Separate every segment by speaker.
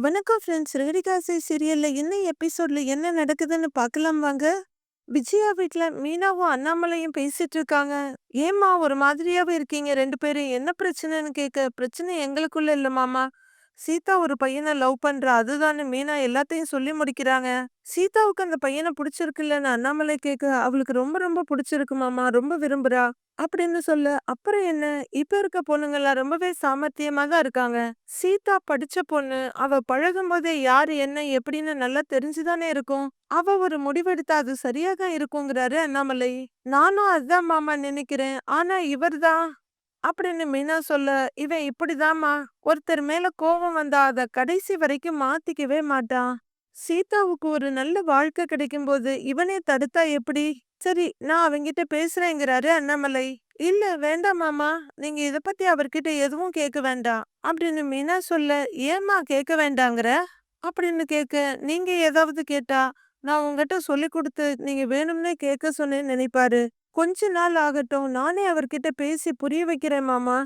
Speaker 1: வணக்கம் ஃப்ரெண்ட்ஸ் ரெகடிகாசை சீரியல்ல என்ன எபிசோட்ல என்ன நடக்குதுன்னு பார்க்கலாம் வாங்க. விஜயா வீட்ல மீனாவும் அண்ணாமலையும் பேசிட்டு இருக்காங்க. ஏம்மா ஒரு மாதிரியாவே இருக்கீங்க ரெண்டு பேரும்? என்ன பிரச்சனைன்னு கேட்க பிரச்சனை எங்களுக்குள்ள இல்லை மாமா. சீதா ஒரு பையனை லவ் பண்றா அதுதானே மீனா எல்லாத்தையும் சொல்லி முடிக்கிறாங்க. சீதாவுக்கு அந்த பையனை பிடிச்சிருக்குல்லன்னு அண்ணாமலை கேட்க அவளுக்கு ரொம்ப ரொம்ப பிடிச்சிருக்கு மாமா ரொம்ப விரும்புறா அப்படின்னு சொல்ல அப்புறம் என்ன? இப்ப இருக்க பொண்ணுங்கெல்லாம் ரொம்பவே சாமர்த்தியமா தான் இருக்காங்க. சீதா படிச்ச பொண்ணு அவ பழகும் போதே யாரு என்ன எப்படின்னு நல்லா தெரிஞ்சுதானே இருக்கும். அவ ஒரு முடிவெடுத்தா அது சரியா தான் இருக்குங்கிறாரு அண்ணாமலை. நானும் அதான் மாமா நினைக்கிறேன். ஆனா இவர்தான் அப்படின்னு மீனா சொல்ல இவன் இப்படிதாம்மா. ஒருத்தர் மேல கோபம் வந்தா அத கடைசி வரைக்கும் மாத்திக்கவே மாட்டான் சீதாவுக்கு ஒரு நல்ல வாழ்க்கை கிடைக்கும் போது இவனே தடுத்தா எப்படி? சரி நான் அவங்கிட்ட பேசுறேங்கிறாரு அண்ணாமலை. இல்ல வேண்டாம் மாமா. நீங்க இத பத்தி அவர்கிட்ட எதுவும் கேட்க வேண்டாம். அப்படின்னு மீனா சொல்ல ஏம்மா கேட்க வேண்டாங்கிற? அப்படின்னு கேட்க நீங்க ஏதாவது கேட்டா நான் உங்ககிட்ட சொல்லி கொடுத்து நீங்க வேணும்னே கேட்க சொன்னேன்னு நினைப்பாரு. கொஞ்ச நாள் ஆகட்டும். நானே அவர்கிட்ட பேசி புரிய வைக்கிறேன் மாமா.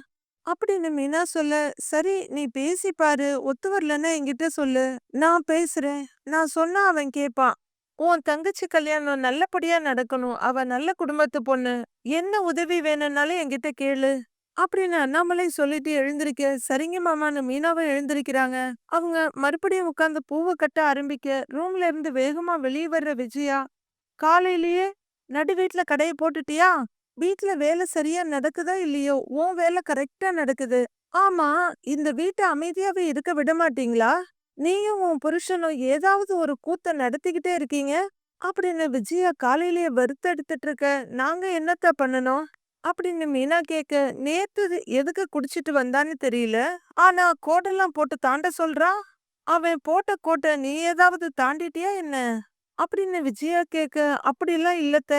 Speaker 1: அப்படின்னு மீனா சொல்ல சரி நீ பேசி பாரு. ஒத்து வரலன்னா என்கிட்ட சொல்லு. நான் பேசுறேன். நான் சொன்னா அவன் கேட்பான் உன் தங்கச்சி கல்யாணம் நல்லபடியா நடக்கணும். அவ நல்ல குடும்பத்து பொண்ணு. என்ன உதவி வேணும்னாலும் என்கிட்ட கேளு. அப்படின்னு அண்ணாமலை சொல்லிட்டு எழுந்திருக்க சரிங்க மாமான்னு மீனாவும் எழுந்திருக்கிறாங்க. அவங்க மறுபடியும் உட்காந்து பூவை கட்ட ஆரம்பிக்க ரூம்ல இருந்து வேகமா வெளியே வர்ற விஜயா காலையிலேயே நடு வீட்டுல கடையை போட்டுட்டியா? வீட்ல வேலை சரியா நடக்குதா இல்லையோ? உன் வேலை கரெக்டா நடக்குது. ஆமா இந்த வீட்டை அமைதியாவே இருக்க விட மாட்டீங்களா? நீயும் உன் புருஷனும் ஏதாவது ஒரு கூத்த நடத்திக்கிட்டே இருக்கீங்க? அப்படின்னு விஜயா காலையிலேயே வறுத்தெடுத்துட்டு இருக்க நாங்க என்னத்த பண்ணணும்? அப்படின்னு மீனா கேக்க நேத்து எதுக்கு குடிச்சிட்டு வந்தான்னு தெரியல. ஆனா கோட்டெல்லாம் போட்டு தாண்ட சொல்றான். அவன் போட்ட கோட்டை நீ ஏதாவது தாண்டிட்டியா என்ன? அப்படின்னு விஜயா கேக்க அப்படிலாம் இல்லத்த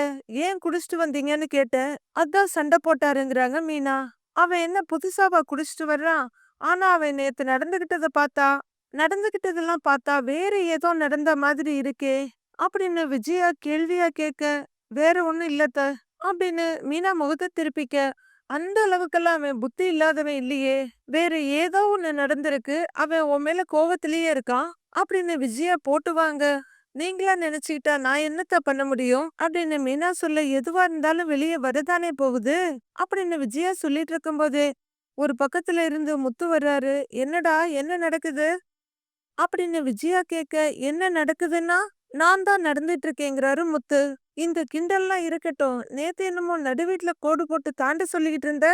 Speaker 1: ஏன் குடிச்சிட்டு வந்தீங்கன்னு கேட்டேன். அதான் சண்டை போட்டாருங்கிறாங்க மீனா. அவன் என்ன புதுசாவா குடிச்சிட்டு வர்றான்? ஆனா அவன் நேத்து நடந்துகிட்டத பார்த்தா நடந்துகிட்டதெல்லாம் பார்த்தா வேற ஏதோ நடந்த மாதிரி இருக்கே. அப்படின்னு விஜயா கேள்வியா கேட்க வேற ஒண்ணும் இல்லத்த அப்படின்னு மீனா முகத்தை திருப்பிக்க அந்த அளவுக்கெல்லாம் அவன் புத்தி இல்லாதவன் இல்லையே. வேற ஏதோ ஒண்ணு நடந்திருக்கு. அவன் உன் மேல கோவத்திலேயே இருக்கான் அப்படின்னு விஜயா போட்டுவாங்க. நீங்களா நினைச்சுக்கிட்டா நான் என்னத்த பண்ண முடியும்? அப்படின்னு மீனா சொல்ல எதுவா இருந்தாலும் வெளியே வரதானே போகுது? அப்படின்னு விஜயா சொல்லிட்டு இருக்கும்போதே ஒரு பக்கத்துல இருந்து முத்து வர்றாரு. என்னடா என்ன நடக்குது? அப்படின்னு விஜயா கேட்க என்ன நடக்குதுன்னா நான் தான் நடந்துட்டு இருக்கேங்கிறாரு முத்து. இந்த கிண்டல்லாம் இருக்கட்டும். நேத்து என்னமோ நடு வீட்டுல கோடு போட்டு தாண்ட சொல்லிக்கிட்டு இருந்த?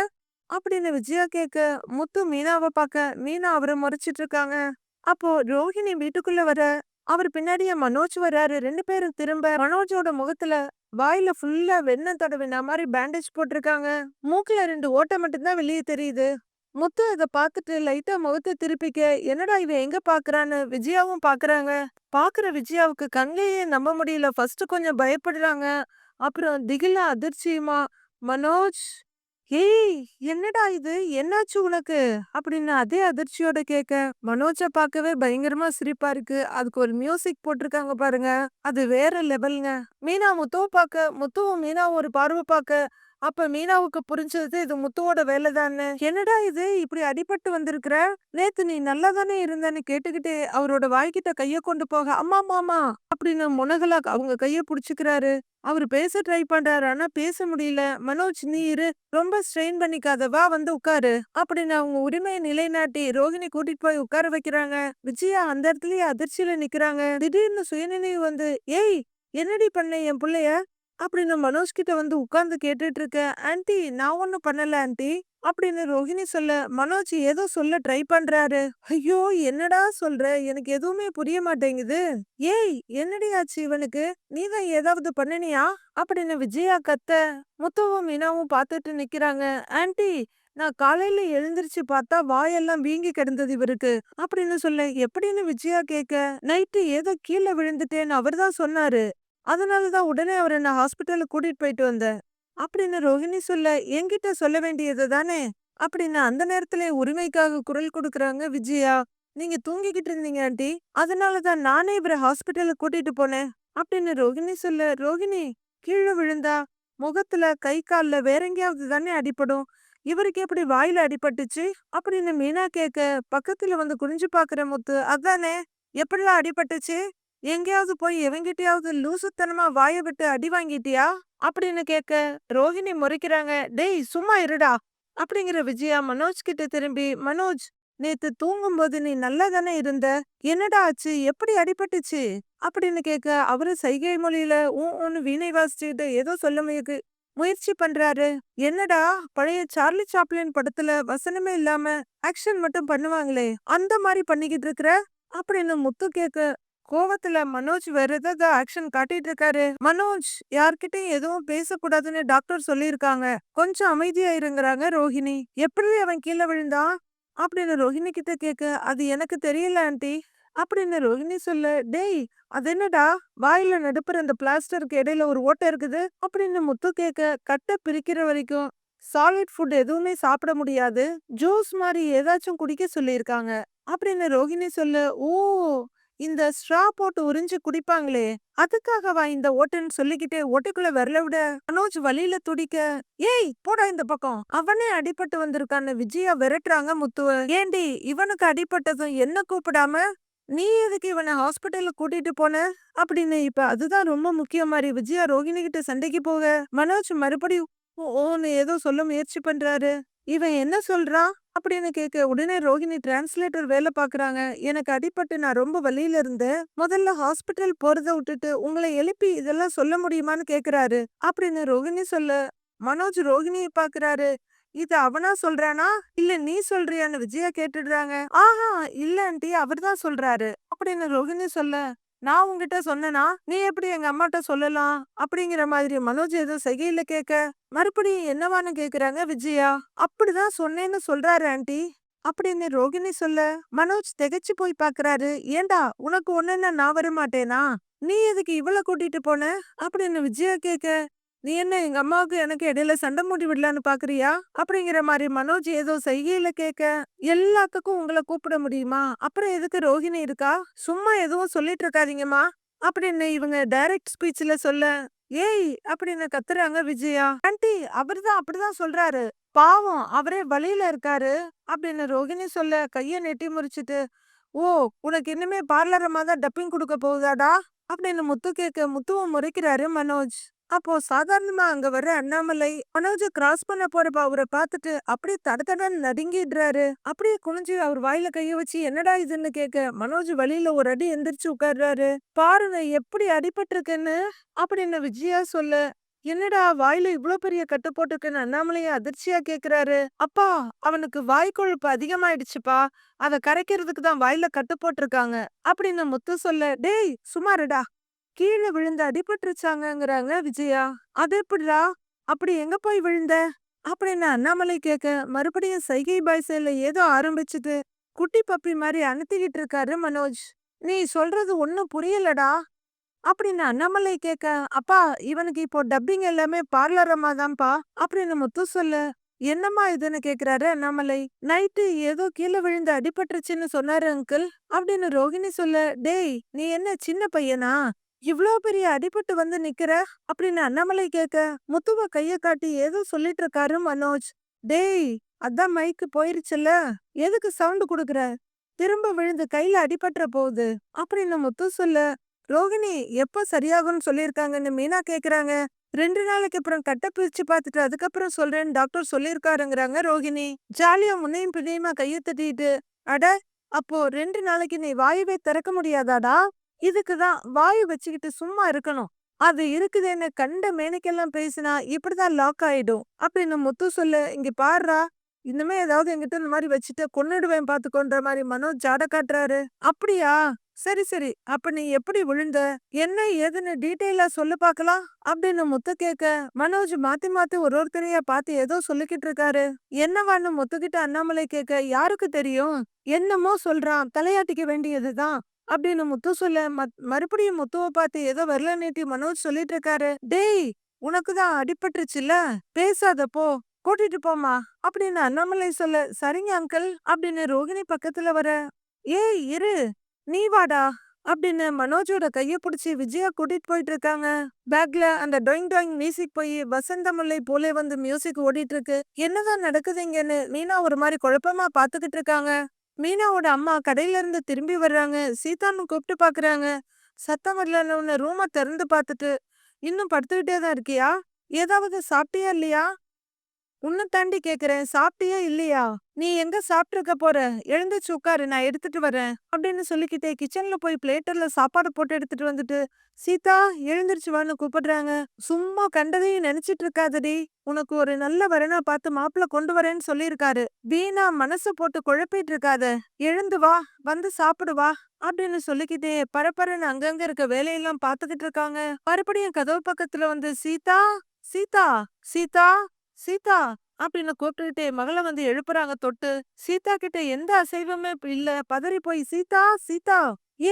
Speaker 1: அப்படின்னு விஜயா கேட்க முத்து மீனாவை பார்க்க மீனா அவரை முறைச்சிட்டு இருக்காங்க. அப்போ ரோஹிணி வீட்டுக்குள்ள வர. அவர் பின்னாடியே மனோஜ் வர்றாரு. ரெண்டு பேரும் திரும்ப மனோஜோட முகத்துல வாயில ஃபுல்லா வெண்ண தடவின மாதிரி பேண்டேஜ் போட்டிருக்காங்க. மூக்குல ரெண்டு ஓட்டை மட்டும்தான் வெளியே தெரியுது. முத்து அதை பாத்துட்டு லைட்டா முகத்தை திருப்பிக்க என்னடா இவ எங்க பாக்குறான்னு விஜயாவும் பாக்குறாங்க பாக்குற விஜயாவுக்கு கண்ணையே நம்ப முடியல. ஃபர்ஸ்ட் கொஞ்சம் பயப்படுறாங்க. அப்புறம் திகிலா அதிர்ச்சியுமா? மனோஜ் ஏய் என்னடா இது? என்னாச்சு உனக்கு? அப்படின்னு அதே அதிர்ச்சியோட கேட்க மனோஜை பார்க்கவே பயங்கரமா சிரிப்பா இருக்கு. அதுக்கு ஒரு மியூசிக் போட்டிருக்காங்க பாருங்க. அது வேற லெவலுங்க மீனா முத்துவ பார்க்க முத்துவும் மீனா ஒரு பார்வை பார்க்க அப்ப மீனாவுக்கு புரிஞ்சது இது முத்துவோட வேலை தானே? என்னடா இது? இப்படி அடிபட்டு வந்திருக்கிற? நேத்து நீ நல்லா தானே இருந்தன்னு கேட்டுக்கிட்டே அவரோட வாய்க்கிட்ட கைய கொண்டு போக அம்மா மாமா அப்படின்னு முனகலா அவங்க கைய புடிச்சுக்கிறாரு. அவரு பேச ட்ரை பண்றாரு. ஆனா பேச முடியல. மனோஜ் நீ இரு. ரொம்ப ஸ்ட்ரெயின் பண்ணிக்காத. வா வந்து உட்காரு அப்படின்னு அவங்க உரிமையை நிலைநாட்டி ரோஹிணி கூட்டிட்டு போய் உட்கார வைக்கிறாங்க. விஜயா அந்த இடத்துலயே அதிர்ச்சியில நிக்கிறாங்க. திடீர்னு சுயநினைவு வந்து ஏய் என்னடி பண்ண என் பிள்ளைய? அப்படின்னு மனோஜ் கிட்ட வந்து உட்கார்ந்து கேட்டுட்டு இருக்க ஆன்டி நான் ஒன்றும் பண்ணல ஆன்டி அப்படின்னு ரோஹிணி சொல்ல மனோஜ் ஏதோ சொல்ல ட்ரை பண்றாரு. ஐயோ என்னடா சொல்ற? எனக்கு எதுவுமே புரிய மாட்டேங்குது. ஏய் என்னடி ஆச்சு இவனுக்கு? நீதான் ஏதாவது பண்ணினியா? அப்படின்னு விஜயா கத்த முத்துவும் மீனாவும் பார்த்துட்டு நிக்கிறாங்க. ஆன்டி நான் காலையில எழுந்திருச்சு பார்த்தா வாயெல்லாம் வீங்கி கிடந்தது இவருக்கு. அப்படின்னு சொல்ல எப்படின்னு விஜயா கேட்க நைட்டு ஏதோ கீழே விழுந்துட்டேன்னு அவர்தான் சொன்னாரு. அதனாலதான் உடனே அவரை என்ன ஹாஸ்பிட்டலுக்கு கூட்டிட்டு போயிட்டு வந்தேன். அப்படின்னு ரோஹிணி சொல்ல என்கிட்ட சொல்ல வேண்டியது தானே? அப்படின்னு அந்த நேரத்துல உரிமைக்காக குரல் கொடுக்குறாங்க விஜயா. நீங்க தூங்கிக்கிட்டு இருந்தீங்க ஆண்டி. அதனாலதான் நானே இவரை ஹாஸ்பிட்டலுக்கு கூட்டிட்டு போனேன். அப்படின்னு ரோஹிணி சொல்ல ரோஹிணி கீழே விழுந்தா முகத்துல கை கால்ல வேற எங்கேயாவது தானே அடிபடும்? இவருக்கு எப்படி வாயில அடிபட்டுச்சு? அப்படின்னு மீனா கேக்க பக்கத்துல வந்து குனிஞ்சு பாக்குற முத்து அதானே? எப்படிலாம் அடிபட்டுச்சு? எங்கேயாவது போய் எவங்கிட்டயாவது லூசுத்தனமா வாய விட்டு அடி வாங்கிட்டியா? அப்படின்னு கேட்க ரோஹிணி முறைக்கிறாங்க. டேய் சும்மா இருடா. அப்படிங்கிற விஜயா மனோஜ் கிட்ட திரும்பி மனோஜ் நேத்து தூங்கும்போது நீ நல்லா தானே இருந்த? என்னடா ஆச்சு? எப்படி அடிபட்டுச்சு? அப்படின்னு கேட்க அவரு சைகை மொழியில ஊன்னு வீணை வாசிச்சுட்டு ஏதோ சொல்ல முயக்கு முயற்சி பண்றாரு. என்னடா? பழைய சார்லி சாப்ளின் படத்துல வசனமே இல்லாம ஆக்ஷன் மட்டும் பண்ணுவாங்களே அந்த மாதிரி பண்ணிக்கிட்டு இருக்கிற? அப்படின்னு முத்து கேட்க கோவத்துல மனோஜ் வேற ஏதாவது ஆக்ஷன் காட்டிட்டு இருக்காரு. மனோஜ் யார்கிட்டயும் எதுவும் பேசக்கூடாதுன்னு டாக்டர் சொல்லியிருக்காங்க. கொஞ்சம் அமைதியா இருங்கிறாங்க ரோஹிணி. எப்படி அவன் கீழே விழுந்தான்? அப்படின்னு ரோஹிணி கிட்ட கேட்க அது எனக்கு தெரியல ஆண்டி அப்படின்னு ரோஹிணி சொல்ல. டேய் அது என்னடா? வாயில நடுப்புற அந்த பிளாஸ்டருக்கு இடையில ஒரு ஓட்டை இருக்குது? அப்படின்னு முத்து கேட்க கட்டை பிரிக்கிற வரைக்கும் சாலிட் ஃபுட் எதுவுமே சாப்பிட முடியாது. ஜூஸ் மாதிரி ஏதாச்சும் குடிக்க சொல்லியிருக்காங்க. அப்படின்னு ரோஹிணி சொல்ல. ஓ இந்த ஸ்ட்ரா போட்டு உறிஞ்சு குடிப்பாங்களே அதுக்காகவா இந்த ஓட்டுன்னு சொல்லிக்கிட்டு ஓட்டுக்குள்ள விரல விட மனோஜ் வழியில துடிக்க ஏய் போடா இந்த பக்கம். அவனே அடிபட்டு வந்திருக்கான்னு விஜயா விரட்டுறாங்க முத்துவ ஏண்டி இவனுக்கு அடிபட்டதும் என்ன கூப்பிடாம நீ எதுக்கு இவனை ஹாஸ்பிட்டலுக்கு கூட்டிட்டு போன? அப்படின்னு இப்ப அதுதான் ரொம்ப முக்கியம் மாதிரி விஜயா ரோகிணி கிட்ட சண்டைக்கு போக மனோஜ் மறுபடியும் ஓன்னு ஏதோ சொல்ல முயற்சி பண்றாரு. இவன் என்ன சொல்றான்? அப்படின்னு கேட்க உடனே ரோஹிணி டிரான்ஸ்லேட்டர் வேலை பாக்குறாங்க. எனக்கு அடிபட்டு நான் ரொம்ப வழியில இருந்தேன். முதல்ல ஹாஸ்பிட்டல் போறத விட்டுட்டு உங்களை எழுப்பி இதெல்லாம் சொல்ல முடியுமான்னு கேக்குறாரு. அப்படின்னு ரோஹிணி சொல்ல மனோஜ் ரோகிணியை பாக்குறாரு. இது அவனா சொல்றானா? இல்ல நீ சொல்றியான்னு விஜயா கேட்டுடுறாங்க. ஆஹா இல்ல ஆண்டி அவர்தான் சொல்றாரு. அப்படின்னு ரோஹிணி சொல்ல நான் உங்ககிட்ட சொன்னனா நீ எப்படி எங்க அம்மாட்ட சொல்லலாம்? அப்படிங்கிற மாதிரி மனோஜ் ஏதோ செய்கையில கேட்க மறுபடியும் என்னவான்னு கேக்குறாங்க விஜயா? அப்படிதான் சொன்னேன்னு சொல்றாரு ஆண்டி. அப்படின்னு ரோகிணி சொல்ல மனோஜ் திகைச்சு போய் பாக்குறாரு. ஏண்டா உனக்கு ஒண்ணுன்னா நான் வர மாட்டேனா நீ எதுக்கு இவ்வளவு கூட்டிட்டு போன? அப்படின்னு விஜயா கேட்க நீ என்ன எங்க அம்மாவுக்கு எனக்கு இடையில சண்டை மூடி விடலான்னு பாக்குறியா? அப்படிங்கிற மாதிரி மனோஜ் ஏதோ செய்கையில கேட்க எல்லாத்துக்கும் உங்களை கூப்பிட முடியுமா? அப்புறம் எதுக்கு ரோஹிணி இருக்கா? சும்மா எதுவும் சொல்லிட்டு இருக்காதீங்கம்மா. அப்படின்னு இவங்க டைரக்ட் ஸ்பீச்ல சொல்ல ஏய் அப்படின்னு கத்துறாங்க விஜயா. ஆண்டி அவர்தான் அப்படிதான் சொல்றாரு. பாவம் அவரே வழியில இருக்காரு. அப்படின்னு ரோஹிணி சொல்ல கைய நெட்டி முறிச்சிட்டு ஓ உனக்கு இன்னுமே பார்லரமா தான் டப்பிங் கொடுக்க போகுதாடா? அப்படின்னு முத்து கேட்க முத்துவம் முறைக்கிறாரு மனோஜ். அப்போ சாதாரணமா அங்க வர்ற அண்ணாமலை மனோஜ கிராஸ் பண்ண போறப்ப அவரை பார்த்துட்டு அப்படியே தட தடன்னு நடுங்கிடுறாரு. அப்படியே குனிஞ்சு அவர் வாயில கைய வச்சு என்னடா இதுன்னு கேட்க மனோஜ் வழியில ஒரு அடி எந்திரிச்சு உட்கார்றாரு. பாருங்க எப்படி அடிபட்டிருக்குன்னு? அப்படின்னு விஜயா சொல்ல என்னடா வாயில இவ்ளோ பெரிய கட்டு போட்டிருக்குன்னு அண்ணாமலைய அதிர்ச்சியா கேக்குறாரு. அப்பா அவனுக்கு வாய் கொழுப்பு அதிகமாயிடுச்சுப்பா. அத கரைக்கிறதுக்கு தான் வாயில கட்டு போட்டிருக்காங்க. அப்படின்னு முத்து சொல்ல டேய் சுமாருடா கீழே விழுந்து அடிபட்டுருச்சாங்கங்கிறாங்க விஜயா. அது எப்படிடா? அப்படி எங்க போய் விழுந்த? அப்படின்னு அண்ணாமலை கேட்க மறுபடியும் சைகை பாய்சையில ஏதோ ஆரம்பிச்சுது. குட்டி பப்பி மாதிரி அனுத்திக்கிட்டு இருக்காரு மனோஜ். நீ சொல்றது ஒன்னும் புரியலடா? அப்படின்னு அண்ணாமலை கேட்க அப்பா இவனுக்கு இப்போ டப்பிங் எல்லாமே பார்லரமா தான்ப்பா. அப்படின்னு முத்து சொல்லு. என்னம்மா இதுன்னு கேக்குறாரு அண்ணாமலை. நைட்டு ஏதோ கீழே விழுந்து அடிபட்டுருச்சுன்னு சொன்னாரு அங்கிள் அப்படின்னு ரோகிணி சொல்ல டேய் நீ என்ன சின்ன பையனா? இவ்ளோ பெரிய அடிபட்டு வந்து நிக்கிற? அப்படின்னு அண்ணாமலை கேட்க முத்துவ கைய காட்டி ஏதோ சொல்லிட்டு இருக்காரு மனோஜ். டேய் அதான் மைக்கு போயிருச்சுல்ல எதுக்கு சவுண்டு கொடுக்குற? திரும்ப விழுந்து கையில அடிபட்டுற போகுது. அப்படின்னு முத்து சொல்ல ரோகிணி எப்ப சரியாகும்னு சொல்லியிருக்காங்கன்னு மீனா கேக்குறாங்க. ரெண்டு நாளைக்கு அப்புறம் கட்ட பிரிச்சு பார்த்துட்டு அதுக்கப்புறம் சொல்றேன்னு டாக்டர் சொல்லியிருக்காருங்கிறாங்க ரோகிணி. ஜாலியா முன்னையும் பின்னையுமா கைய தட்டிட்டு அட அப்போ ரெண்டு நாளைக்கு நீ வாயுவே திறக்க முடியாதாடா? இதுக்குதான் வாயு வச்சுக்கிட்டு சும்மா இருக்கணும். அது இருக்குதுன்னு கண்ட மேனைக்கெல்லாம் பேசினா இப்படிதான் லாக் ஆயிடும். அப்படின்னு முத்து சொல்லு இங்க பாடுறா இனிமே ஏதாவது என்கிட்ட இந்த மாதிரி வச்சுட்டு கொன்னுடுவேன் பாத்துக்கோன்ற மாதிரி மனோஜ் ஜாட காட்டுறாரு. அப்படியா? சரி சரி. அப்ப நீ எப்படி விழுந்த? என்ன ஏதுன்னு டீட்டெயிலா சொல்லு பாக்கலாம் அப்படின்னு முத்து கேட்க மனோஜ் மாத்தி மாத்தி ஒரு ஒருத்தரையா பார்த்து ஏதோ சொல்லிக்கிட்டு இருக்காரு. என்னவான்னு முத்துக்கிட்ட அண்ணாமலை கேட்க யாருக்கு தெரியும்? என்னமோ சொல்றான். தலையாட்டிக்க வேண்டியதுதான். அப்படின்னு முத்து சொல்ல மறுபடியும் முத்துவ பார்த்து ஏதோ வரல நீட்டி மனோஜ் சொல்லிட்டு இருக்காரு டேய் உனக்குதான் அடிபட்டுருச்சுல்ல பேசாத போ கூட்டிட்டு போமா அப்படின்னு அண்ணாமலை சொல்ல சரிங்க அங்கிள் அப்படின்னு ரோகிணி பக்கத்துல வர ஏய் இரு நீ வாடா அப்படின்னு மனோஜோட கைய புடிச்சு விஜயா கூட்டிட்டு போயிட்டு இருக்காங்க பேக்ல அந்த டொயிங் டொயிங் மியூசிக் போய் வசந்த முல்லை போலே வந்து மியூசிக் ஓடிட்டு இருக்கு என்னதான் நடக்குது இங்கன்னு மீனா ஒரு மாதிரி குழப்பமா பாத்துக்கிட்டு இருக்காங்க மீனாவோட அம்மா கடையில இருந்து திரும்பி வர்றாங்க. சீதான்னு கூப்பிட்டு பாக்குறாங்க. சத்தம் வரலன்னு ரூமை திறந்து பார்த்துட்டு இன்னும் படுத்துக்கிட்டே தான் இருக்கியா? ஏதாவது சாப்பிட்டியா இல்லையா? உன்னை தாண்டி கேக்குறேன். சாப்பிட்டியா இல்லையா? நீ எங்க சாப்பிட்டுருக்க போற? எழுந்துச்சு உட்காரு நான் எடுத்துட்டு வரேன். அப்படின்னு சொல்லிக்கிட்டே கிச்சன்ல போய் பிளேட்டர்ல சாப்பாடு போட்டு எடுத்துட்டு வந்துட்டு சீதா எழுந்திருச்சு வான்னு கூப்பிடுறாங்க. சும்மா கண்டதையும் நினைச்சிட்டு இருக்காதடி. உனக்கு ஒரு நல்ல வரனா பார்த்து மாப்பிள்ள கொண்டு வரேன்னு சொல்லியிருக்காரு. வீணா மனசு போட்டு குழப்பிட்டு இருக்காத. எழுந்து வா வந்து சாப்பிடு வா அப்படின்னு சொல்லிக்கிட்டே பரபரன்னு அங்கங்க இருக்க வேலையெல்லாம் பாத்துக்கிட்டு இருக்காங்க. மறுபடியும் கதவு பக்கத்துல வந்து சீதா சீதா சீதா சீதா அப்படின்னு கூப்பிட்டுக்கிட்டே மகளை வந்து எழுப்புறாங்க தொட்டு. சீதா கிட்ட எந்த அசைவமே இல்ல. பதறி போய் சீதா சீதா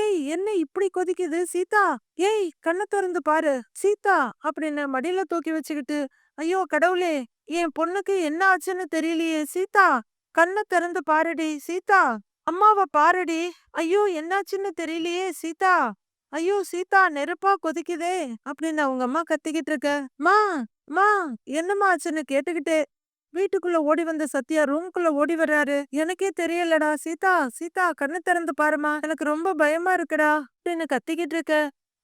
Speaker 1: ஏய் என்ன இப்படி கொதிக்குது? சீதா ஏய் கண்ணை திறந்து பாரு. சீதா அப்படின்னு மடியில தூக்கி வச்சுக்கிட்டு ஐயோ கடவுளே என் பொண்ணுக்கு என்ன ஆச்சுன்னு தெரியலையே. சீதா கண்ணை திறந்து பாருடி. சீதா அம்மாவை பாருடி. ஐயோ என்னாச்சுன்னு தெரியலையே. சீதா ஐயோ சீதா நெருப்பா கொதிக்குதே அப்படின்னு அவங்க அம்மா கத்திக்கிட்டு இருக்க. மா மா என்னம்மா ஆச்சுன்னு கேட்டுக்கிட்டே வீட்டுக்குள்ள ஓடி வந்த சத்யா ரூம்குள்ள ஓடி வர்றாரு. எனக்கே தெரியலடா. சீதா சீதா கண்ணு திறந்து பாருமா எனக்கு ரொம்ப பயமா இருக்குடா. அப்படின்னு கத்திக்கிட்டு இருக்க.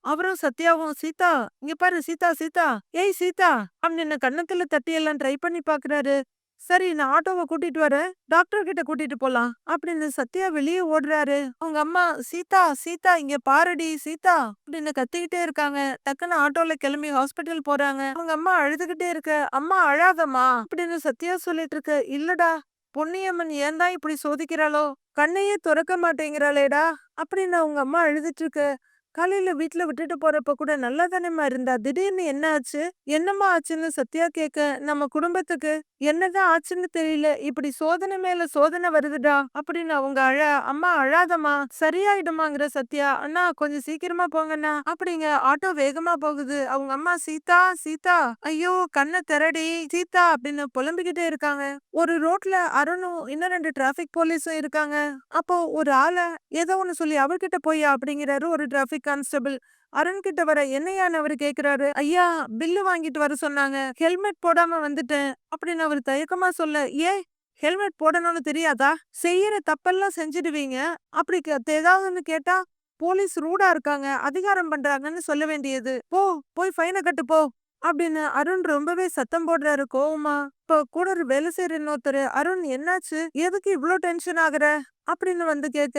Speaker 1: அவரும் சத்யாவும் சீதா இங்க பாரு சீதா சீதா. ஏய் சீதா அப்படின்னு கண்ணத்துல தட்டி எல்லாம் ட்ரை பண்ணி பாக்குறாரு. சரி நான் ஆட்டோவை கூட்டிட்டு வரேன். டாக்டர் கிட்ட கூட்டிட்டு போலாம். அப்படின்னு சத்யா வெளியே ஓடுறாரு. அவங்க அம்மா சீதா சீதா இங்க பாருடி சீதா அப்படின்னு கத்திக்கிட்டே இருக்காங்க. டக்குன்னு ஆட்டோல கிளம்பி ஹாஸ்பிட்டல் போறாங்க. அவங்க அம்மா அழுதுகிட்டே இருக்க அம்மா அழாதம்மா அப்படின்னு சத்யா சொல்லிட்டு இருக்க. இல்லடா பொன்னியம்மன் ஏன் தான் இப்படி சோதிக்கிறாளோ? கண்ணையே துறக்க மாட்டேங்கிறாளேடா அப்படின்னு அவங்க அம்மா அழுதுட்டு இருக்க. காலையில வீட்டுல விட்டுட்டு போறப்ப கூட நல்லா தானேம்மா இருந்தா? திடீர்னு என்ன ஆச்சு? என்னம்மா ஆச்சுன்னு சத்யா கேட்க நம்ம குடும்பத்துக்கு என்னதான் ஆச்சுன்னு தெரியல. இப்படி சோதனை மேல சோதனை வருதுடா? அப்படின்னு அவங்க அழ அம்மா அழாதம்மா. சரியாயிடுமாங்கிற சத்யா. அண்ணா கொஞ்சம் சீக்கிரமா போங்கண்ணா. அப்படிங்க. ஆட்டோ வேகமா போகுது. அவங்க அம்மா சீதா சீதா. ஐயோ கண்ணை திரடி சீதா அப்படின்னு புலம்பிக்கிட்டே இருக்காங்க. ஒரு ரோட்ல அருணும் இன்னும் ரெண்டு டிராபிக் போலீஸும் இருக்காங்க. அப்போ ஒரு ஆளை ஏதோ ஒன்னு சொல்லி அவர்கிட்ட போய் அப்படிங்கிறாரு ஒரு டிராபிக் கான்ஸ்டபிள் அருண் கிட்ட வர என்னையான்னு அவர் கேக்குறாரு? ஐயா பில்லு வாங்கிட்டு வர சொன்னாங்க. ஹெல்மெட் போடாம வந்துட்டேன். அப்படின்னு அவர் தயக்கமா சொல்ல ஏ ஹெல்மெட் போடணும்னு தெரியாதா? செய்யற தப்பெல்லாம் செஞ்சிடுவீங்க. அப்படி ஏதாவதுன்னு கேட்டா போலீஸ் ரூடா இருக்காங்க. அதிகாரம் பண்றாங்கன்னு சொல்ல வேண்டியது. போ போய் ஃபைனை கட்டு போ. அப்படின்னு அருண் ரொம்பவே சத்தம் போடுறாரு கோவமா. இப்போ கூட வேலை செய்யற இன்னொருத்தர். அருண் என்னாச்சு? எதுக்கு இவ்ளோ டென்ஷன் ஆகுற? அப்படின்னு வந்து கேட்க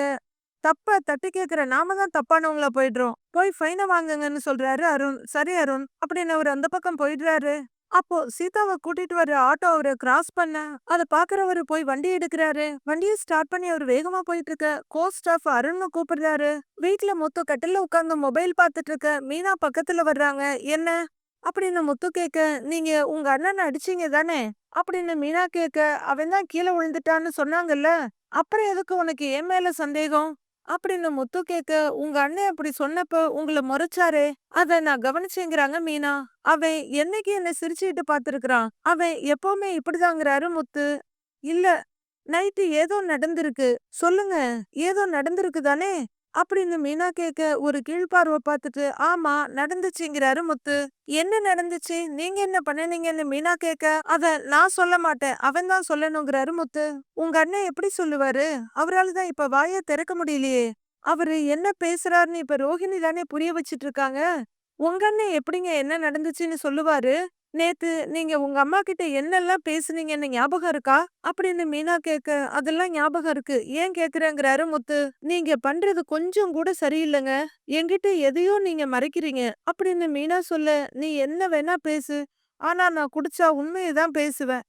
Speaker 1: தப்ப தட்டி கேக்குற நாம தான் தப்பானவங்கள போயிடுறோம். போய் ஃபைனை வாங்குங்கன்னு சொல்றாரு அருண். சரி அருண் அப்படின்னு அவர் அந்த பக்கம் போயிடுறாரு. அப்போ சீதாவை கூட்டிட்டு வர ஆட்டோ அவரை கிராஸ் பண்ண அத பாக்குறவரு போய் வண்டி எடுக்கிறாரு. வண்டியை ஸ்டார்ட் பண்ணி அவர் வேகமா போயிட்டு இருக்க கோ ஸ்டாஃப் அருண்னு கூப்பிடுறாரு. வீட்டுல முத்து கட்டில உட்கார்ந்து மொபைல் பார்த்துட்டு இருக்க மீனா பக்கத்துல வர்றாங்க. என்ன? அப்படின்னு முத்து கேட்க நீங்க உங்க அண்ணனை அடிச்சீங்க தானே? அப்படின்னு மீனா கேட்க அவன் தான் கீழே விழுந்துட்டான்னு சொன்னாங்கல்ல அப்புறம் எதுக்கு உனக்கு என் மேல சந்தேகம்? அப்படின்னு முத்து கேக்க உங்க அண்ணன் அப்படி சொன்னப்ப உங்களை முறைச்சாரே அத நான் கவனிச்சேங்கிறாங்க மீனா. அவன் என்னைக்கு என்ன சிரிச்சுட்டு பாத்துருக்கிறான்? அவன் எப்பவுமே இப்படிதாங்கிறாரு முத்து. இல்ல நைட்டு ஏதோ நடந்திருக்கு. சொல்லுங்க ஏதோ நடந்திருக்கு தானே அப்படின்னு மீனா கேட்க ஒரு கீழ்பார்வை பார்த்துட்டு ஆமா நடந்துச்சுங்கிறாரு முத்து. என்ன நடந்துச்சு? நீங்க என்ன பண்ணுனீங்கன்னு மீனா கேட்க அத நான் சொல்ல மாட்டேன். அவன் தான் சொல்லணுங்கிறாரு முத்து. உங்க அண்ணன் எப்படி சொல்லுவாரு? அவரால் தான் இப்ப வாய திறக்க முடியலையே. அவரு என்ன பேசுறாருன்னு இப்ப ரோஹிணி தானே புரிய வச்சிட்டு இருக்காங்க. உங்க அண்ணன் எப்படிங்க என்ன நடந்துச்சுன்னு சொல்லுவாரு? நேத்து நீங்க உங்க அம்மா கிட்ட என்னெல்லாம் பேசுனீங்கன்னு ஞாபகம் இருக்கா? அப்படின்னு மீனா கேட்க அதெல்லாம் ஞாபகம் இருக்கு. ஏன் கேக்குறேங்கிறாரு முத்து. நீங்க பண்றது கொஞ்சம் கூட சரியில்லைங்க. என்கிட்ட எதையோ நீங்க மறைக்கிறீங்க. அப்படின்னு மீனா சொல்ல நீ என்ன வேணா பேசு. ஆனா நான் குடிச்சா உண்மையை தான் பேசுவேன்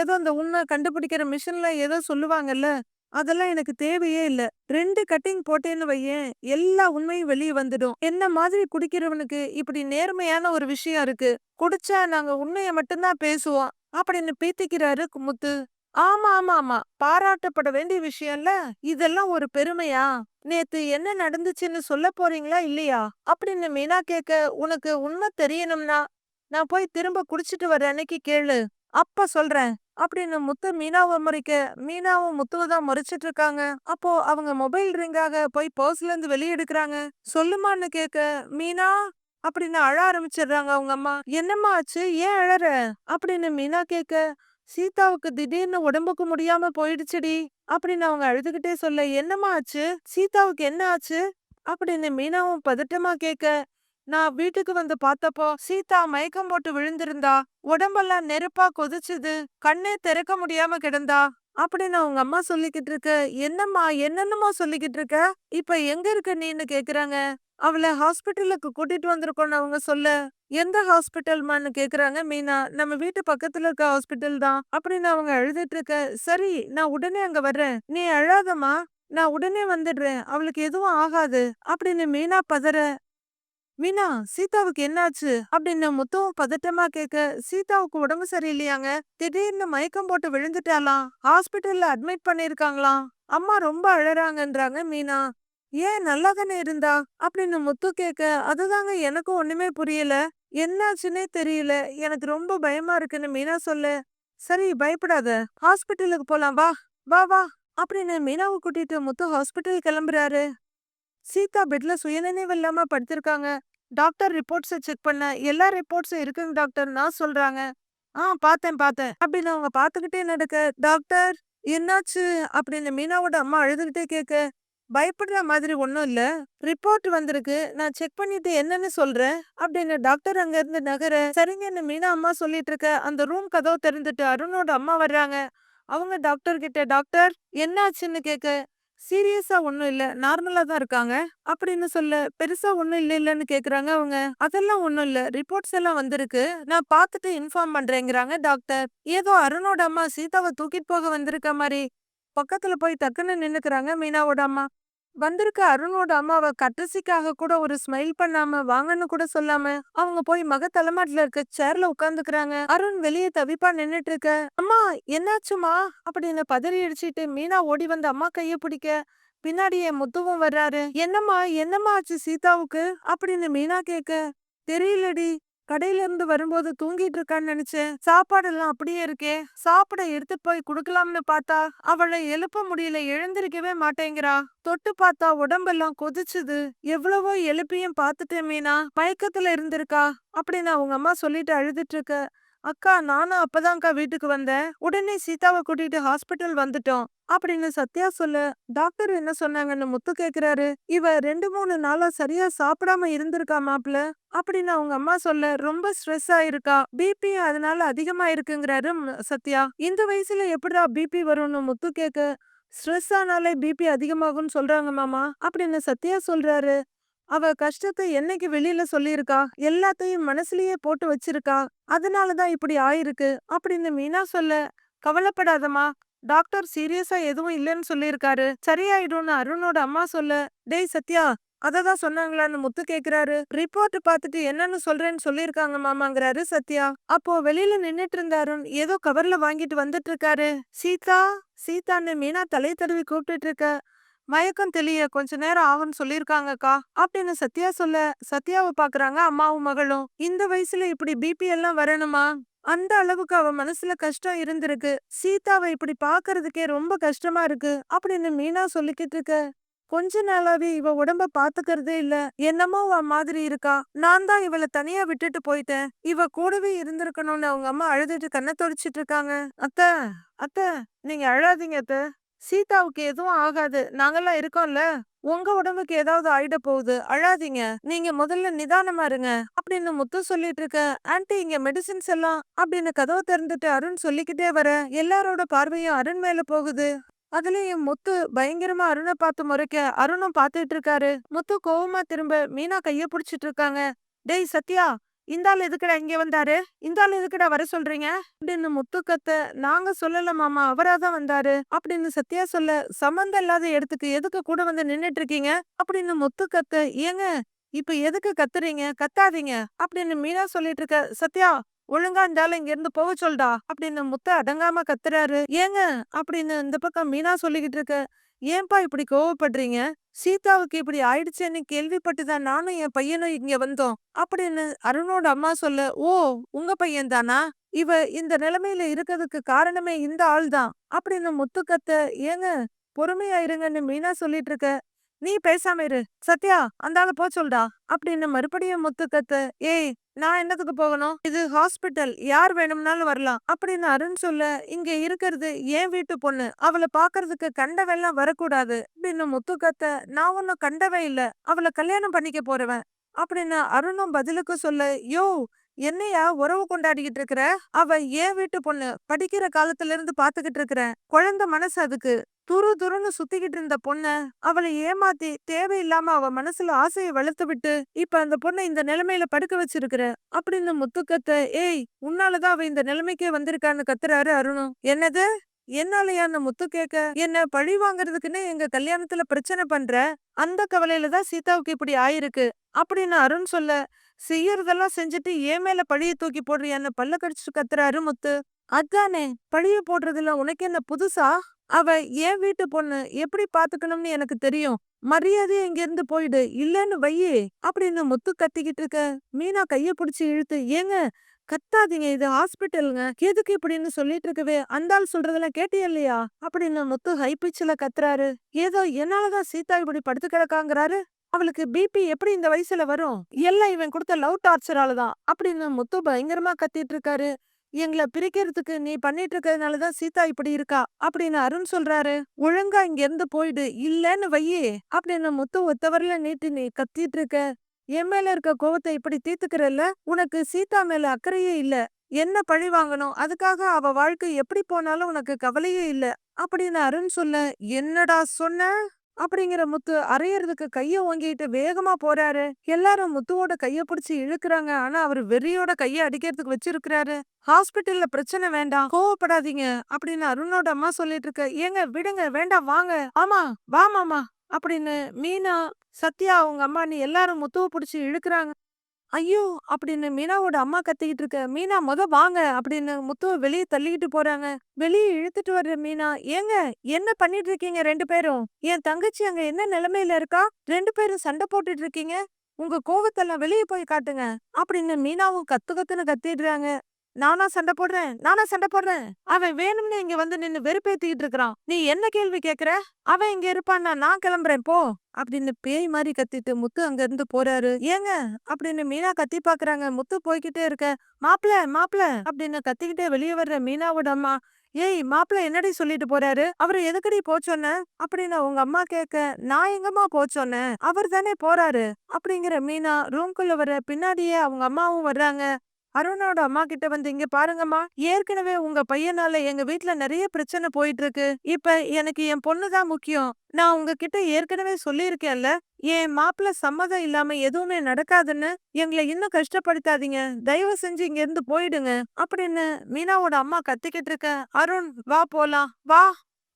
Speaker 1: ஏதோ அந்த உண்மை கண்டுபிடிக்கிற மிஷின்ல ஏதோ சொல்லுவாங்கல்ல. அதெல்லாம் எனக்கு தேவையே இல்ல. ரெண்டு கட்டிங் போட்டேன்னு வையேன் எல்லா உண்மையும் வெளியே வந்துடும். என்ன மாதிரி குடிக்கிறவனுக்கு இப்படி நேர்மையான ஒரு விஷயம் இருக்கு? குடிச்சா நாங்க உண்மைய மட்டும்தான் பேசுவோம் அப்படின்னு பீத்திக்கிறாரு முத்து ஆமா ஆமா ஆமா. பாராட்டப்பட வேண்டிய விஷயம்ல இதெல்லாம் ஒரு பெருமையா? நேத்து என்ன நடந்துச்சுன்னு சொல்ல போறீங்களா இல்லையா? அப்படின்னு மீனா கேட்க உனக்கு உண்மை தெரியணும்னா நான் போய் திரும்ப குடிச்சிட்டு வர அன்னைக்கு கேளு. அப்ப சொல்றேன். அப்படின்னு முத்து மீனாவை முறைக்க மீனாவும் முத்துவை தான் முறைச்சிட்டு இருக்காங்க. அப்போ அவங்க மொபைல் ரிங்காக போய் பர்ஸ்ல இருந்து வெளியே எடுக்கிறாங்க. சொல்லுமான்னு கேட்க மீனா? அப்படின்னு அழ ஆரம்பிச்சிடுறாங்க அவங்க அம்மா. என்னம்மா ஆச்சு? ஏன் அழற? அப்படின்னு மீனா கேட்க சீதாவுக்கு திடீர்னு உடம்புக்கு முடியாம போயிடுச்சுடி. அப்படின்னு அவங்க அழுதுகிட்டே சொல்ல என்னம்மா ஆச்சு? சீதாவுக்கு என்ன ஆச்சு? அப்படின்னு மீனாவும் பதட்டமா கேட்க நான் வீட்டுக்கு வந்து பார்த்தப்போ சீதா மயக்கம் போட்டு விழுந்திருந்தா உடம்பெல்லாம் நெருப்பா கொதிச்சுது கண்ணே திறக்க முடியாம கிடந்தா அப்படின்னு அவங்க அம்மா சொல்லிக்கிட்டு இருக்க என்னம்மா என்னென்னமா சொல்லிக்கிட்டு இருக்க? இப்ப எங்க இருக்க நீன்னு கேக்குறாங்க. அவளை ஹாஸ்பிட்டலுக்கு கூட்டிட்டு வந்திருக்கோம்னு அவங்க சொல்ல எந்த ஹாஸ்பிட்டல்மான்னு கேக்குறாங்க மீனா? நம்ம வீட்டு பக்கத்துல இருக்க ஹாஸ்பிட்டல் தான் அப்படின்னு அவங்க அழுதுட்டு இருக்க சரி நான் உடனே அங்க வர்றேன். நீ அழாதம்மா. நான் உடனே வந்துடுறேன். அவளுக்கு எதுவும் ஆகாது அப்படின்னு மீனா பதற மீனா சீதாவுக்கு என்னாச்சு? அப்படின்னு முத்துவும் பதட்டமா கேட்க சீதாவுக்கு உடம்பு சரியில்லையாங்க? திடீர்னு மயக்கம் போட்டு விழுந்துட்டாலாம் ஹாஸ்பிட்டல்ல அட்மிட் பண்ணிருக்காங்களாம் அம்மா ரொம்ப அழறாங்கன்றாங்க மீனா. ஏன் நல்லா தானே இருந்தா? அப்படின்னு முத்து கேட்க அதுதாங்க எனக்கும் ஒண்ணுமே புரியல. என்னாச்சுன்னே தெரியல. எனக்கு ரொம்ப பயமா இருக்குன்னு மீனா சொல்லு. சரி பயப்படாத. ஹாஸ்பிட்டலுக்கு போலாம். வா வா வா. அப்படின்னு மீனாவை கூட்டிட்டு முத்து ஹாஸ்பிட்டல் கிளம்புறாரு. சீதா பெட்ல சுயநினைவு இல்லாம படுத்திருக்காங்க. டாக்டர் ரிப்போர்ட்ஸை செக் பண்ண எல்லா ரிப்போர்ட்ஸும் இருக்குங்க டாக்டர். நான் சொல்றாங்க ஆ பார்த்தேன் பார்த்தேன் அப்படின்னு அவங்க பார்த்துக்கிட்டே நடக்க டாக்டர் என்னாச்சு? அப்படின்னு மீனாவோட அம்மா அழுதுகிட்டே கேட்க பயப்படுற மாதிரி ஒன்றும் இல்லை. ரிப்போர்ட் வந்திருக்கு. நான் செக் பண்ணிட்டு என்னன்னு சொல்றேன். அப்படின்னு டாக்டர் அங்கேருந்து நகர சரிங்கன்னு மீனா அம்மா சொல்லிட்டு இருக்க அந்த ரூம் கதவு திறந்துட்டு அருணோட அம்மா வர்றாங்க. அவங்க டாக்டர் கிட்ட டாக்டர் என்னாச்சுன்னு? கேட்க சீரியஸா ஒண்ணும் இல்ல. நார்மலா தான் இருக்காங்க. அப்படின்னு சொல்ல பெருசா ஒண்ணும் இல்ல இல்லன்னு கேக்குறாங்க அவங்க. அதெல்லாம் ஒண்ணும் இல்ல. ரிப்போர்ட்ஸ் எல்லாம் வந்திருக்கு. நான் பார்த்துட்டு இன்ஃபார்ம் பண்றேங்கிறாங்க டாக்டர். ஏதோ அருணோட அம்மா சீதாவை தூக்கிட்டு போக வந்திருக்க மாதிரி. பக்கத்துல போய் டக்குன்னு நின்னுக்கிறாங்க மீனாவோட அம்மா. வந்திருக்க அருணோட அம்மாவை கட்டசிக்காக கூட ஒரு ஸ்மைல் பண்ணாம வாங்கன்னு கூட சொல்லாம அவங்க போய் மக தலைமாட்டுல இருக்க சேர்ல உட்காந்துக்கிறாங்க அருண் வெளியே தவிப்பா நின்னுட்டு இருக்க அம்மா என்னாச்சுமா அப்படின்னு பதறி அடிச்சிட்டு மீனா ஓடி வந்து அம்மா கைய பிடிக்க பின்னாடியே முத்துவும் வர்றாரு. என்னம்மா என்னம்மா ஆச்சு சீதாவுக்கு? அப்படின்னு மீனா கேக்க தெரியலடி. கடையில இருந்து வரும்போது தூங்கிட்டு இருக்கான்னு நினைச்சேன். சாப்பாடெல்லாம் அப்படியே இருக்கே. சாப்பிட எடுத்து போய் குடுக்கலாம்னு பார்த்தா அவளை எழுப்ப முடியல எழுந்திருக்கவே மாட்டேங்கிறா. தொட்டு பார்த்தா உடம்பெல்லாம் கொதிச்சுது. எவ்வளவோ எழுப்பியும் பார்த்துட்டேன் மீனா. மயக்கத்துல இருந்திருக்கா. அப்படின்னு அவங்க அம்மா சொல்லிட்டு அழுதுட்டு இருக்க. அக்கா நானும் அப்பதான்க்கா வீட்டுக்கு வந்தேன். உடனே சீதாவை கூட்டிட்டு ஹாஸ்பிட்டல் வந்துட்டோம். அப்படின்னு சத்யா சொல்ல. டாக்டர் என்ன சொன்னாங்கன்னு முத்து கேக்குறாரு. இவ ரெண்டு மூணு நாளா சரியா சாப்பிடாம இருந்திருக்கா மாப்பிள அப்படின்னு அவங்க அம்மா சொல்ல ரொம்ப ஸ்ட்ரெஸ் ஆயிருக்கா. பிபி அதனால அதிகமா இருக்குங்கிறாரு சத்யா. இந்த வயசுல எப்படிடா பிபி வரும்னு முத்து கேக்க. ஸ்ட்ரெஸ் ஆனாலே பிபி அதிகமாகும்னு சொல்றாங்க மாமா. அப்படின்னு சத்யா சொல்றாரு. அவ கஷ்டத்தை என்னைக்கு வெளியில சொல்லியிருக்கா? எல்லாத்தையும் மனசுலயே போட்டு வச்சிருக்கா? அதனாலதான் இப்படி ஆயிருக்கு? அப்படின்னு மீனா சொல்ல கவலைப்படாதம்மா. டாக்டர் சீரியஸா எதுவும் இல்லைன்னு சொல்லியிருக்காரு. சரியாயிடும்னு அருணோட அம்மா சொல்ல டேய் சத்யா அததான் சொன்னாங்களான்னு முத்து கேக்குறாரு. ரிப்போர்ட் பார்த்துட்டு என்னன்னு சொல்றேன்னு சொல்லியிருக்காங்க மாமாங்கிறாரு சத்யா. அப்போ வெளியில நின்னுட்டு இருந்த அருண் ஏதோ கவர்ல வாங்கிட்டு வந்துட்டு இருக்காரு. சீதா சீதான்னு மீனா தலை தடவி கூப்பிட்டுட்டு இருக்க. மயக்கம் தெளிய கொஞ்ச நேரம் ஆகும்னு சொல்லியிருக்காங்கக்கா. அப்படின்னு சத்யா சொல்ல சத்யாவை பாக்குறாங்க அம்மாவும் மகளும். இந்த வயசுல இப்படி பிபி எல்லாம் வரணுமா? அந்த அளவுக்கு அவ மனசுல கஷ்டம் இருந்திருக்கு. சீதாவை இப்படி பாக்குறதுக்கே ரொம்ப கஷ்டமா இருக்கு. அப்படின்னு மீனா சொல்லிக்கிட்டு இருக்க. கொஞ்ச நாளாவே இவ உடம்ப பாத்துக்கிறதே இல்ல. என்னமோ அவ மாதிரி இருக்கா. நான் தான் இவளை தனியா விட்டுட்டு போயிட்டேன். இவ கூடவே இருந்திருக்கணும்னு அவங்க அம்மா அழுதுட்டு கண்ணை தொடச்சிட்டு இருக்காங்க. அத்த அத்த நீங்க அழாதீங்க அத்த. சீதாவுக்கு எதுவும் ஆகாது. நாங்கெல்லாம் இருக்கோம்ல. உங்க உடம்புக்கு ஏதாவது ஆயிட போகுது. அழாதீங்க. நீங்க முதல்ல நிதானமா இருங்க. அப்படின்னு முத்து சொல்லிட்டு இருக்க ஆன்ட்டி இங்க மெடிசின்ஸ் எல்லாம் அப்படின்னு கதவை திறந்துட்டு அருண் சொல்லிக்கிட்டே வர எல்லாரோட பார்வையும் அருண் மேல போகுது. அதுலயும் முத்து பயங்கரமா அருணை பார்த்து முறைக்க அருணும் பார்த்துட்டு இருக்காரு. முத்து கோவமா திரும்ப மீனா கைய புடிச்சிட்டு இருக்காங்க. டேய் சத்யா இந்த ஆள் எதுக்குடா இங்க வந்தாரு? இந்த ஆள் வர சொல்றீங்க? அப்படின்னு முத்துக்கத்த நாங்க சொல்லல மாமா அவராதான் வந்தாரு அப்படின்னு சத்யா சொல்ல சம்மந்தம் இல்லாத இடத்துக்கு எதுக்கு கூட வந்து நின்னுட்டு இருக்கீங்க அப்படின்னு முத்துக்கத்த ஏங்க இப்ப எதுக்கு கத்துறீங்க? கத்தாதீங்க அப்படின்னு மீனா சொல்லிட்டு இருக்க சத்யா ஒழுங்கா இருந்தாலும் இங்க இருந்து போக சொல்டா அப்படின்னு முத்த அடங்காம கத்துறாரு. ஏங்க அப்படின்னு இந்த பக்கம் மீனா சொல்லிக்கிட்டு இருக்க ஏன்பா இப்படி கோவப்படுறீங்க? சீதாவுக்கு இப்படி ஆயிடுச்சேன்னு கேள்விப்பட்டுதான் நானும் என் பையனும் இங்க வந்தோம். அப்படின்னு அருணோட அம்மா சொல்ல ஓ உங்க பையன் தானா? இவ இந்த நிலைமையில இருக்கிறதுக்கு காரணமே இந்த ஆள் தான். அப்படின்னு முத்துக்கத்த ஏங்க பொறுமையா இருங்கன்னு மீனா சொல்லிட்டு இருக்க. நீ பேசாம இரு. சத்யா அந்த ஆள போ சொல்டா அப்படின்னு மறுபடியும் முத்துக்கத்த ஏய் நான் என்னத்துக்கு போகணும்? இது ஹாஸ்பிட்டல். யார் வேணும்னாலும் வரலாம். அப்படின்னு அருண் சொல்ல இங்க இருக்கிறது என் வீட்டு பொண்ணு. அவளை பாக்குறதுக்கு கண்டவெல்லாம் வரக்கூடாது. அப்படின்னு முத்துக்கத்த நான் ஒன்னும் கண்டவே இல்ல. அவளை கல்யாணம் பண்ணிக்க போறவன். அப்படின்னு அருணும் பதிலுக்கு சொல்ல யோ என்னையா உறவு கொண்டாடிக்கிட்டு இருக்கிற? அவ ஏன் வீட்டு பொண்ணு. படிக்கிற காலத்துல இருந்து பாத்துக்கிட்டு இருக்கிற. குழந்தை மனசு அதுக்கு. துரு துருன்னு சுத்திக்கிட்டு இருந்த பொண்ண அவளை ஏமாத்தி தேவையில்லாம அவ மனசுல ஆசையை வளர்த்து விட்டு இப்ப அந்த பொண்ணை இந்த நிலைமையில படுக்க வச்சிருக்கிற? அப்படின்னு முத்துக்கத்த ஏய் உன்னாலதான் அவ இந்த நிலைமைக்கே வந்திருக்கான்னு கத்துறாரு அருணும். என்னது? என்னாலயான்னு முத்து கேட்க என்ன பழி வாங்குறதுக்குன்னு எங்க கல்யாணத்துல பிரச்சனை பண்ற? அந்த கவலையில தான் சீதாவுக்கு இப்படி ஆயிருக்கு. அப்படின்னு அருண் சொல்ல செய்யறதெல்லாம் செஞ்சுட்டு ஏன் மேல பழிய தூக்கி போடுறியான்னு பல்ல கடிச்சு கத்துறாரு முத்து. அதானே பழிய போடுறதுல உனக்கு என்ன புதுசா? அவ என் வீட்டு பொண்ணு எப்படி பாத்துக்கணும்னு எனக்கு தெரியும். மரியாதையா இங்கிருந்து போயிடு. இல்லன்னு வையே அப்படின்னு முத்து கத்திக்கிட்டு இருக்க. மீனா கைய புடிச்சு இழுத்து ஏங்க கத்தாதீங்க இது ஹாஸ்பிட்டலுங்க. எதுக்கு இப்படின்னு சொல்லிட்டு இருக்கவே? அந்தாள் சொல்றதெல்லாம் கேட்டியா இல்லையா? அப்படின்னு முத்து ஹை பிச்சில் கத்துறாரு. ஏதோ என்னாலதான் சீதா இப்படி படுத்து கிடக்காங்கிறாரு. அவளுக்கு பிபி எப்படி இந்த வயசுல வரும்? எல்லாம் இவன் கொடுத்த லவ் டார்ச்சரால தான் அப்படின்னு முத்து பயங்கரமா கத்திட்டு இருக்காரு. எங்களை பிரிக்கிறதுக்கு நீ பண்ணிட்டு இருக்கிறதுனாலதான் சீதா இப்படி இருக்கா? அப்படின்னு அருண் சொல்றாரு. ஒழுங்கா இங்க இருந்து போயிடு. இல்லன்னு வையே அப்படின்னு முத்து ஒத்தவரில நீட்டு நீ கத்திட்டு இருக்க என் மேல இருக்க கோவத்தை இப்படி தீத்துக்கிறல்ல உனக்கு சீதா மேல அக்கறையே இல்ல. என்ன பழி வாங்கணும்? அதுக்காக அவ வாழ்க்கை எப்படி போனாலும் உனக்கு கவலையே இல்ல அப்படின்னு அருண் சொல்ல. என்னடா சொன்ன? அப்படிங்கிற முத்து அரையறதுக்கு கைய ஓங்கிட்டு வேகமா போறாரு. எல்லாரும் முத்துவோட கைய பிடிச்சு இழுக்கிறாங்க. ஆனா அவர் வெறியோட கைய அடிக்கிறதுக்கு வச்சிருக்கிறாரு. ஹாஸ்பிட்டல்ல பிரச்சனை வேண்டாம் கோவப்படாதீங்க அப்படின்னு அருணோட அம்மா சொல்லிட்டு இருக்க ஏங்க விடுங்க வேண்டாம் வாங்க. ஆமா வா மாமா. அப்படின்னு மீனா சத்யா அவங்க அம்மா நீ எல்லாரும் முத்துவ பிடிச்சு இழுக்கிறாங்க. ஐயோ! அப்படின்னு மீனாவோட அம்மா கத்திக்கிட்டு இருக்க மீனா முத வாங்க அப்படின்னு முத்துவ வெளியே தள்ளிக்கிட்டு போறாங்க. வெளியே இழுத்துட்டு வர்ற மீனா ஏங்க என்ன பண்ணிட்டு இருக்கீங்க ரெண்டு பேரும்? என் தங்கச்சி அங்க என்ன நிலைமையில இருக்கா? ரெண்டு பேரும் சண்டை போட்டுட்டு இருக்கீங்க. உங்க கோவத்தெல்லாம் வெளியே போய் காட்டுங்க அப்படின்னு மீனாவும் கத்து கத்துன்னு கத்திடுறாங்க. நானா சண்டை போடுறேன் நானா சண்டை போடுறேன். அவன் வேணும்னு இங்க வந்து நின்னு வெறுப்பேத்திக்கிட்டு இருக்கிறான். நீ என்ன கேள்வி கேக்குற அவன் இங்க இருப்பான்னா நான் கிளம்புறேன் போ. அப்படின்னு பேய் மாதிரி கத்திட்டு முத்து அங்க இருந்து போறாரு. ஏங்க? அப்படின்னு மீனா கத்தி பாக்குறாங்க. முத்து போய்கிட்டே இருக்க. மாப்பிள மாப்பிள அப்படின்னு கத்திக்கிட்டே வெளியே வர்ற மீனாவோட அம்மா. ஏய் மாப்பிள என்னடி சொல்லிட்டு போறாரு? அவரு எதுக்கடி போச்சோன்ன அப்படின்னு உங்க அம்மா கேட்க நான் எங்கம்மா போச்சோன்ன அவர் தானே போறாரு. அப்படிங்கிற மீனா ரூம்குள்ள வர பின்னாடியே அவங்க அம்மாவும் வர்றாங்க. அருணோட அம்மா கிட்ட வந்து இங்க பாருங்கம்மா ஏற்கனவே உங்க பையனால எங்க வீட்டுல நிறைய பிரச்சனை போயிட்டு இருக்கு இப்ப எனக்கு என் பொண்ணுதான் முக்கியம். நான் உங்ககிட்ட ஏற்கனவே சொல்லியிருக்கேன்ல என் மாப்பிள்ள சம்மதம் இல்லாம எதுவுமே நடக்காதுன்னு எங்களை இன்னும் கஷ்டப்படுத்தாதீங்க. தயவு செஞ்சு இங்க இருந்து போயிடுங்க. அப்படின்னு மீனாவோட அம்மா கத்திக்கிட்டு இருக்க அருண் வா போலாம் வா.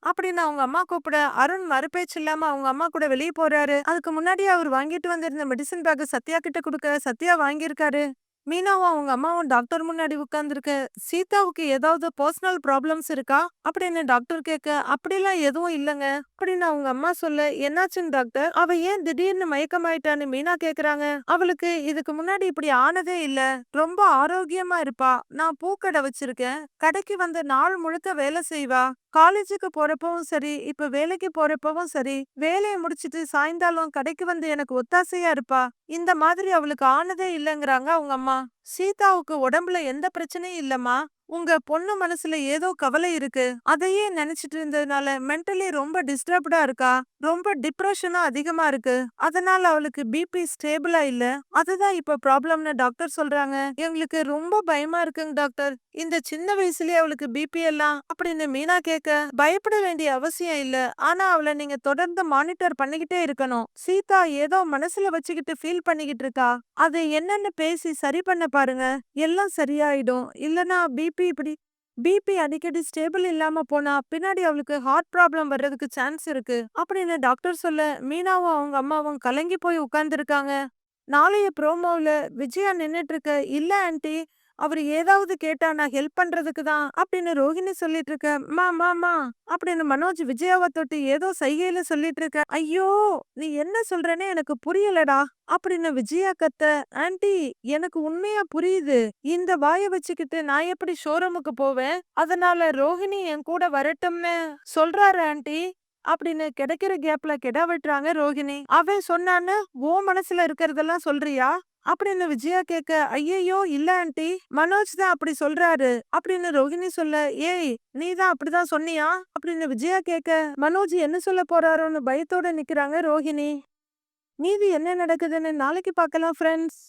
Speaker 1: அப்படின்னு அவங்க அம்மா கூப்பிட அருண் மறுபேச்சு இல்லாம அவங்க அம்மா கூட வெளியே போறாரு. அதுக்கு முன்னாடி அவர் வாங்கிட்டு வந்திருந்த மெடிசன் பேக் சத்யா கிட்ட கொடுக்க சத்யா வாங்கியிருக்காரு. மீனாவும் அவங்க அம்மாவும் டாக்டர் முன்னாடி உட்கார்ந்துருக்க சீதாவுக்கு ஏதாவது பர்சனல் ப்ராப்ளம்ஸ் இருக்கா? அப்படின்னு டாக்டர் கேட்க அப்படிலாம் எதுவும் இல்லைங்க. அப்படின்னு அவங்க அம்மா சொல்ல என்னாச்சுன்னு டாக்டர்? அவ ஏன் திடீர்னு மயக்கமாயிட்டான்னு மீனா கேக்குறாங்க. அவளுக்கு இதுக்கு முன்னாடி இப்படி ஆனதே இல்ல. ரொம்ப ஆரோக்கியமா இருப்பா. நான் பூக்கடை வச்சிருக்கேன். கடைக்கு வந்து நாள் முழுக்க வேலை செய்வா. காலேஜுக்கு போறப்பவும் சரி இப்ப வேலைக்கு போறப்பவும் சரி வேலையை முடிச்சிட்டு சாயந்தாலும் கடைக்கு வந்து எனக்கு ஒத்தாசையா இருப்பா. இந்த மாதிரி அவளுக்கு ஆனதே இல்லைங்கிறாங்க அவங்க அம்மா. Bye. சீதாவுக்கு உடம்புல எந்த பிரச்சனையும் இல்லம்மா. உங்க பொண்ணு மனசுல ஏதோ கவலை இருக்கு. அதையே நினைச்சிட்டு இருந்ததுனால மென்டலி ரொம்ப டிஸ்டர்ப்டா இருக்கா? ரொம்ப டிப்ரெஷனும் அதிகமா இருக்கு. அதனால அவளுக்கு பிபி ஸ்டேபிளா இல்ல. அதுதான் இப்ப ப்ராப்ளம்னு டாக்டர் சொல்றாங்க. எங்களுக்கு ரொம்ப பயமா இருக்குங்க டாக்டர் இந்த சின்ன வயசுலயே அவளுக்கு பிபி எல்லாம் அப்படின்னு மீனா கேட்க பயப்பட வேண்டிய அவசியம் இல்ல. ஆனா அவளை நீங்க தொடர்ந்து மானிட்டர் பண்ணிக்கிட்டே இருக்கணும். சீதா ஏதோ மனசுல வச்சுக்கிட்டு ஃபீல் பண்ணிக்கிட்டு இருக்கா. அது என்னன்னு பேசி சரி பண்ண பாருங்க. எல்லாம் சரியாயிடும். இல்லனா பிபி இப்படி பிபி அடிக்கடி ஸ்டேபிள் இல்லாம போனா பின்னாடி அவளுக்கு ஹார்ட் ப்ராப்ளம் வர்றதுக்கு சான்ஸ் இருக்கு. அப்படின்னு டாக்டர் சொல்ல மீனாவும் அவங்க அம்மாவும் கலங்கி போய் உட்கார்ந்துருக்காங்க. நாளைய ப்ரோமோவில் விஜயா நின்னுட்டு இருக்க இல்ல ஆன்ட்டி அவர் ஏதாவது கேட்டா நான் ஹெல்ப் பண்றதுக்கு தான் அப்படின்னு ரோஹிணி சொல்லிட்டு இருக்க மா மா மா அப்படின்னு மனோஜ் விஜயாவை தொட்டு ஏதோ சைகையில சொல்லிட்டு இருக்க ஐயோ நீ என்ன சொல்றேன்னு எனக்கு புரியலடா அப்படின்னு விஜயா கத்த ஆண்டி எனக்கு உண்மையா புரியுது. இந்த வாய வச்சுக்கிட்டு நான் எப்படி ஷோரூமுக்கு போவேன்? அதனால ரோஹிணி என் கூட வரட்டும்னு சொல்றாரு ஆண்டி அப்படின்னு கிடைக்கிற கேப்ல கெடா வெட்டுறாங்க ரோஹிணி. அவன் சொன்னான்னு ஓ மனசுல இருக்கிறதெல்லாம் சொல்றியா? அப்படின்னு விஜயா கேட்க ஐயையோ! இல்ல ஆண்டி மனோஜ் தான் அப்படி சொல்றாரு. அப்படின்னு ரோஹிணி சொல்ல ஏய் நீ தான் அப்படிதான் சொன்னியா? அப்படின்னு விஜயா கேட்க மனோஜ் என்ன சொல்ல போறாரோன்னு பயத்தோட நிக்கிறாங்க ரோஹிணி. மீதி என்ன நடக்குதுன்னு நாளைக்கு பார்க்கலாம் ஃப்ரெண்ட்ஸ்